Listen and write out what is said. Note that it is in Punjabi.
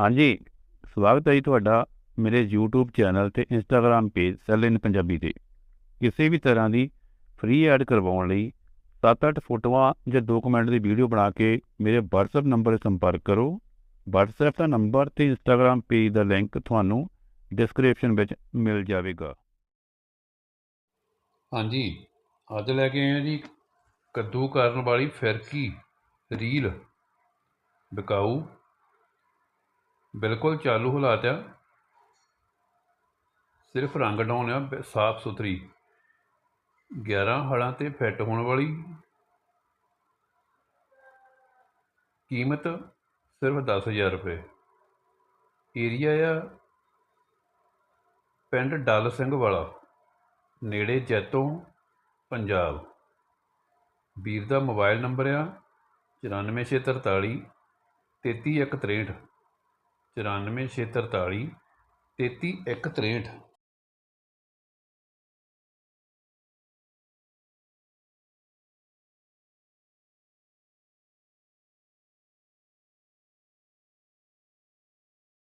ਹਾਂਜੀ, ਸਵਾਗਤ ਹੈ ਜੀ ਤੁਹਾਡਾ ਮੇਰੇ YouTube ਚੈਨਲ ਤੇ Instagram ਪੇਜ ਸੈਲ ਇਨ ਪੰਜਾਬੀ ਤੇ। ਕਿਸੇ ਵੀ ਤਰ੍ਹਾਂ ਦੀ ਫ੍ਰੀ ਐਡ ਕਰਵਾਉਣ ਲਈ 7-8 ਫੋਟੋਆਂ ਜਾਂ 2 ਦੀ ਵੀਡੀਓ ਬਣਾ ਕੇ ਮੇਰੇ WhatsApp ਨੰਬਰ 'ਤੇ ਸੰਪਰਕ ਕਰੋ। WhatsApp ਦਾ ਨੰਬਰ ਤੇ Instagram ਪੇਜ ਦਾ ਲਿੰਕ ਤੁਹਾਨੂੰ ਡਿਸਕ੍ਰਿਪਸ਼ਨ ਵਿੱਚ ਮਿਲ ਜਾਵੇਗਾ। ਹਾਂਜੀ, ਅੱਜ ਲੈ ਕੇ ਆਏ ਹਾਂ ਜੀ ਕੱਦੂ ਕਰਨ ਵਾਲੀ ਫਿਰਕੀ, ਰੀਲ। ਵਿਕਾਊ। ਬਿਲਕੁਲ ਚਾਲੂ ਹਾਲਾਤ ਆ। ਸਿਰਫ ਰੰਗ ਡਾਉਣ ਆ ਸਾਫ਼ ਸੁਥਰੀ। 11 ਹਲਾਂ ਤੇ ਫਿੱਟ ਹੋਣ ਵਾਲੀ ਕੀਮਤ ਸਿਰਫ 10000 ਰੁਪਏ। ਏਰੀਆ ਆ ਪਿੰਡ ਡੱਲ ਸਿੰਘ ਵਾਲਾ, ਨੇੜੇ ਜੈਤੋਂ, ਪੰਜਾਬ। ਵੀਰ ਦਾ ਮੋਬਾਈਲ ਨੰਬਰ ਆ 94643 33163 94643 33163